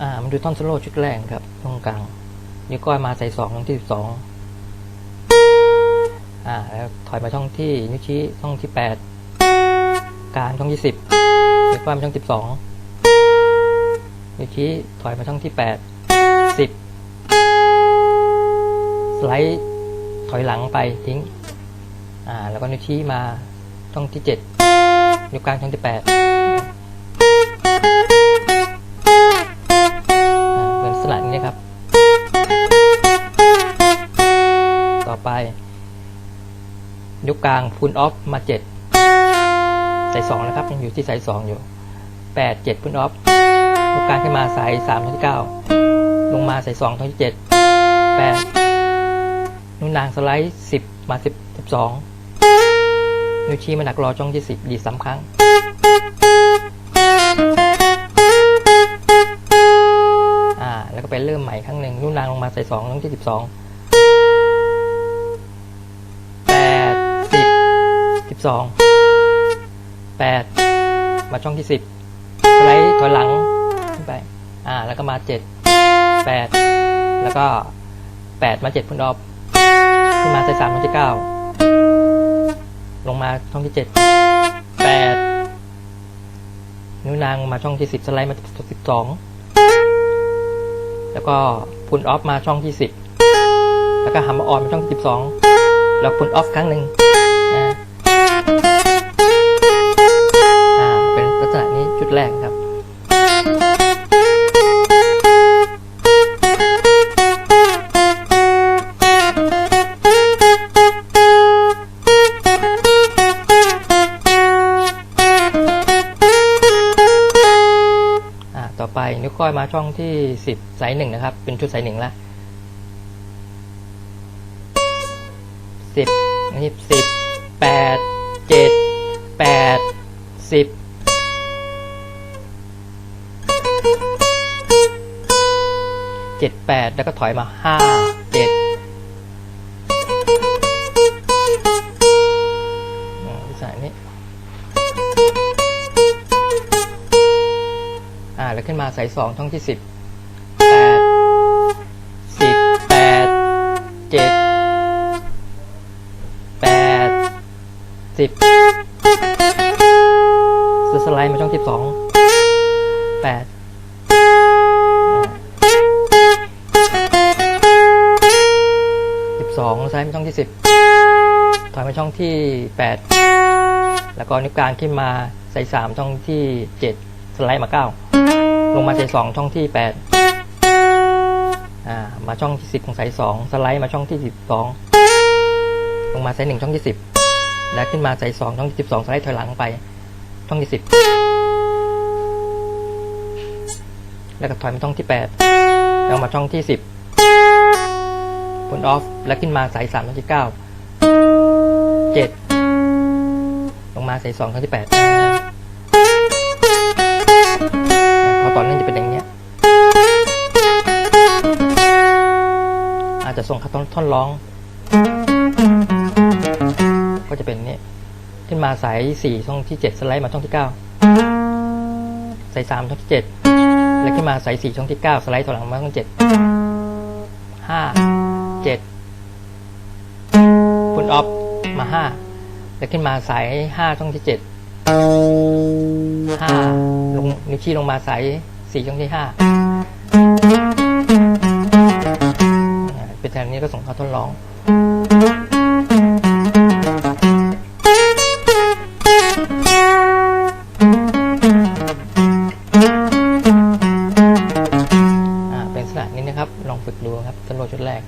อ่ามาดูท่อนโซโล่ชุดแรกครับตรงกลางนิ้วก้อยมาใส่สองช่องที่สิบสองอ่าแล้วถอยมาช่องที่นิ้วชี้ช่องที่แปดกลางช่องที่สิบนิ้วก้อยมาช่องสิบสองนิ้วชี้ถอยมาช่องที่แปดสิบสไลด์ถอยหลังไปทิ้งอ่าแล้วก็นิ้วชี้มาช่องที่เจ็ดนิ้วกลางช่องที่แปด ณะนี้นครับ ต่อไปยุคกลางพุนออฟมาเจ็ดใส่สองนะครับ ยังอยู่ที่สายสองอยู่แปดเจ็ดพุนออฟยุคกลางขึ้นมาสายสามท่อนที่เก้าลงมาสายสองท่อนที่เจ็ดแปดนิ้วนางสไลด์สิบมาสิบสิบสองนิ้วชี้มาดักรอช่องที่สิบดีสามครั้ง อ่าแล้วก็ไปเริ่มใหม่ครั้งหนึ่งนิ้วนางลงมาใส่สองครั้งที่สิบสองแปดสิบสิบสองแปดมาช่องที่สิบไลด์ถอยหลังขึ้นไป อ่า แล้วก็มาเจ็ดแปดแล้วก็แปดมาเจ็ดพุนออฟขึ้นมาใส่สามช่องที่เก้าลงมาช่องที่เจ็ดแปดนิ้วนางมาช่องที่สิบสไลด์มาสิบสอง แล้วก็พุนออฟมาช่องที่สิบแล้วก็หัมมาออนมาช่องที่สิบสองแล้วพุนออฟครั้งหนึ่งนะอ่าเป็นลักษณะนี้ชุดแรกครับ นิ้วก้อยมาช่องที่สิบสายหนึ่งนะครับ เป็นชุดสายหนึ่งละสิบนี่สิบแปดเจ็ดแปดสิบเจ็ดแปดแล้วก็ถอยมาห้า ขึ้นมาสายสองช่องที่สิบแปดสิบแปดเจ็ดแปดสิบสไลด์มาช่องที่สองแปดสิบสองสไลด์มาช่องที่สิบถอยมาช่องที่แปดแล้วก็นิ้วกลางขึ้นมาใส่สามช่องที่เจ็ดสไลด์มาเก้า ลงมาสายสองช่องที่แปดอ่ามาช่องที่สิบของสายสองสไลด์มาช่องที่สิบสองลงมาสายหนึ่งช่องที่สิบแล้วขึ้นมาสายสองช่องที่สิบสองสไลด์ถอยหลังไป ช่องที่สิบแล้วก็ถอยมาช่องที่แปดแล้วมาช่องที่สิบผลออฟแล้วขึ้นมาสายสามช่องที่เก้าเจ็ดลงมาสายสองช่องที่แปด ส่งข้าท่อนท่อนร้อง ก็จะเป็นนี้ขึ้นมาสายสี่ช่องที่เจ็ดสไลด์มาช่องที่เก้าสายสามช่องที่เจ็ดแล้วขึ้นมาสายสี่ช่องที่เก้าสไลด์ถอยหลังมาช่องเจ็ดห้าเจ็ดพุนออฟมาห้าแล้วขึ้นมาสายห้าช่องที่เจ็ดห้าลงนิ้วชี้ลงมาสายสี่ช่องที่ห้า จานนี้ก็ส่งเขาทดลองอ่าเป็นลักษะนี้นะครับ ลองฝึกดูครับสำรวจชุดแรก